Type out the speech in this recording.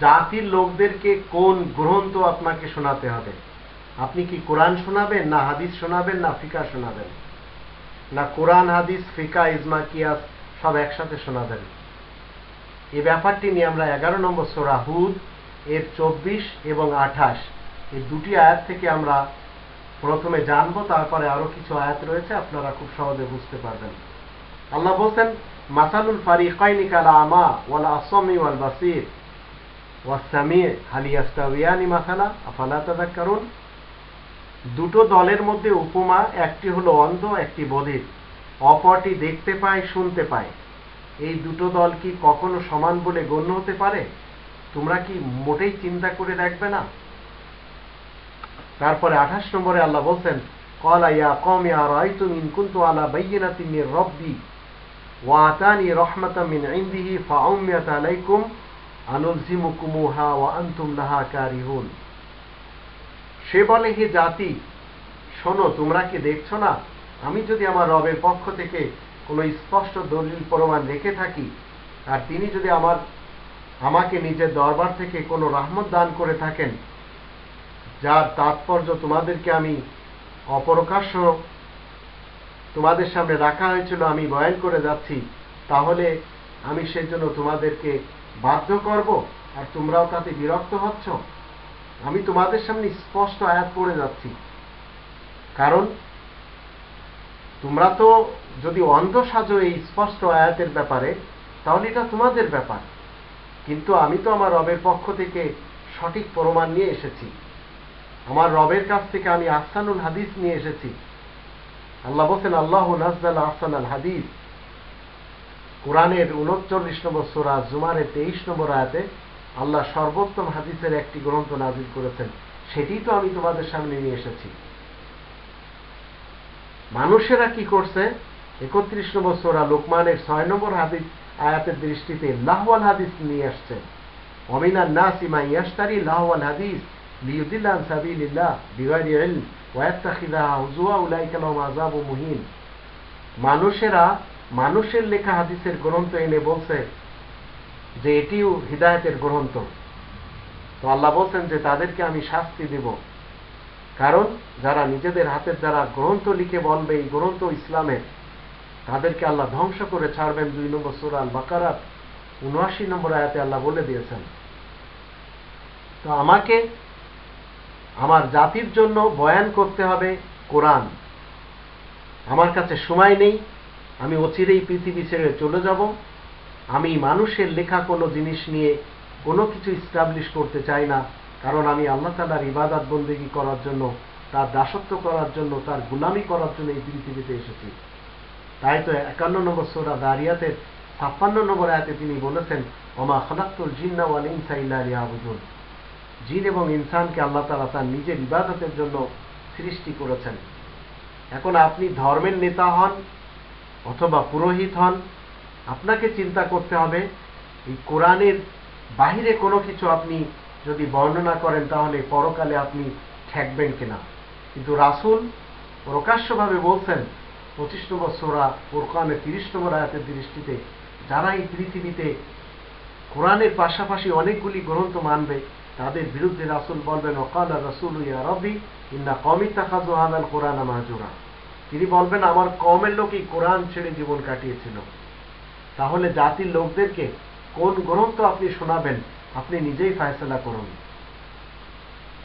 জাতির লোকদেরকে কোন গ্রন্থ আপনাকে শোনাতে হবে? আপনি কি কোরআন শোনাবেন, না হাদিস শোনাবেন, না ফিকা শোনাবেন? না কোরআন, হাদিস, ফিকা, ইজমা, কিয়াস সব একসাথে শোনাবেন? এই ব্যাপারটি নিয়ে আমরা এগারো নম্বর সোরা হুদ এর চব্বিশ এবং আঠাশ এই দুটি আয়াত থেকে আমরা প্রথমে জানব, তারপরে আরও কিছু আয়াত রয়েছে, আপনারা খুব সহজে বুঝতে পারবেন। আল্লাহ বলছেন, মাসালুল ফারিকাইনি কালা আমা ওয়াল আসমি ওয়াল বাসির। ওয়াসামি হালি ইয়াস্তাউয়ানি মাসালা, আফালা তাযাক্কারুন? দুটো দলের মধ্যে উপমা, একটি হলো অন্ধ, একটি বধির। অপরটি দেখতে পায়, শুনতে পায়। এই দুটো দল কি কখনো সমান বলে গণ্য হতে পারে? তোমরা কি মোটেই চিন্তা করে দেখবে না? তারপরে আঠাশ নম্বরে আল্লাহ বলছেন কলা ইয়া কম ইয়া রাইতুম ইন কুনতু আলা বাইয়িনাতিন মির রাব্বি আতানি রাহমাতাম মিন ইনদিহি ফাউমিয়াত আলাইকুম আনুলজিমুকুমুহা ওয়া আনতুম লাহা সে বলে, হে জাতি, শোনো, তোমরা কি দেখছ না? আমি যদি আমার রবের পক্ষ থেকে কোনো স্পষ্ট দলিল প্রমাণ রেখে থাকি, আর তিনি যদি আমার, আমাকে নিজের দরবার থেকে কোনো রাহমত দান করে থাকেন, যার তাৎপর্য তোমাদেরকে আমি অপরকাশ্য তোমাদের সামনে রাখা হয়েছিল, আমি বয়ান করে যাচ্ছি। তাহলে আমি সেজন্য তোমাদেরকে বাধ্য করব, আর তোমরাও তাতে বিরক্ত হচ্ছ। আমি তোমাদের সামনে স্পষ্ট আয়াত পড়ে যাচ্ছি। কারণ তোমরা তো যদি অন্ধ সাজো এই স্পষ্ট আয়াতের ব্যাপারে, তাহলে এটা তোমাদের ব্যাপার। কিন্তু আমি তো আমার রবের পক্ষ থেকে সঠিক প্রমাণ নিয়ে এসেছি। আমার রবের কাছ থেকে আমি আহসানুল হাদিস নিয়ে এসেছি। আল্লাহ বলছেন, আল্লাহ নাজদাল আহসান আল হাদিস। কোরআনের উনচল্লিশ নম্বর সোরা জুমারের তেইশ নম্বর আয়াতে আল্লাহ সর্বোত্তম হাদিসের একটি গ্রন্থ নাজিল করেছেন। সেটি তো আমি তোমাদের সামনে নিয়ে এসেছি। মানুষেরা কি করছে? একত্রিশ নম্বর সোরা লোকমানের ছয় নম্বর হাদিস আয়াতের দৃষ্টিতে লাহওয়াল হাদিস নিয়ে আসছে। অমিনার নাসিমা ইয়াস্তারি লাহওয়াল হাদিস। লিউদিল্লাহ সাবিলিল্লাহ বিগারি ইলম ওয়াত্তাখিদাহা হুজুয়া উলাইকা লাহুম আযাবু মুহিন মানুষেরা মানুষের লেখা হাদিসের গ্রন্থ এনে বলছে যে এটিও হিদায়তের গ্রন্থ। তো আল্লাহ বলছেন যে তাদেরকে আমি শাস্তি দেব। কারণ যারা নিজেদের হাতের দ্বারা গ্রন্থ লিখে বলবে, এই গ্রন্থ ইসলামের, তাদেরকে আল্লাহ ধ্বংস করে ছাড়বেন দুই নম্বর সুরাল বাকারাত উনআশি নম্বর আয়াতে আল্লাহ বলে দিয়েছেন। তো আমাকে আমার জাতির জন্য বয়ান করতে হবে কোরআন। আমার কাছে সময় নেই, আমি অচিরেই পৃথিবী ছেড়ে চলে যাব। আমি মানুষের লেখা কোনো জিনিস নিয়ে কোনো কিছু স্টাবলিশ করতে চাই না, কারণ আমি আল্লাহ তালার ইবাদত বন্দেগী করার জন্য, তার দাসত্ব করার জন্য, তার গুলামি করার জন্য এই পৃথিবীতে এসেছি। তাই তো একান্ন নম্বর সোরা দারিয়াতের ছাপ্পান্ন নম্বর আয়াতে তিনি বলেছেন, ওমা খলাক্তুল জিন্না ওয়াল ইনসা ইল্লা জিন এবং ইনসানকে আল্লাহ তালা তার নিজের ইবাদতের জন্য সৃষ্টি করেছেন। এখন আপনি ধর্মের নেতা হন অথবা পুরোহিত হন, আপনাকে চিন্তা করতে হবে, এই কোরআনের বাহিরে কোনো কিছু আপনি যদি বর্ণনা করেন তাহলে পরকালে আপনি ঠেকবেন কিনা। কিন্তু রাসুল প্রকাশ্যভাবে বলছেন, পঁচিশ নম্বর সোরা কোরআনের তিরিশ নম্বর আয়াতের দৃষ্টিতে, যারা এই পৃথিবীতে কোরআনের পাশাপাশি অনেকগুলি গ্রন্থ মানবে তাদের বিরুদ্ধে রাসুল বলবেন অকাল রসুল ইয়া রবি ইন্না কমি তাকাজু হাদাল কোরআন মাহাজুরা তিনি বলবেন, আমার কমের লোকই কোরআন ছেড়ে জীবন কাটিয়েছিল। তাহলে জাতির লোকদেরকে কোন গ্রন্থ আপনি শোনাবেন? আপনি নিজেই ফায়সলা করুন।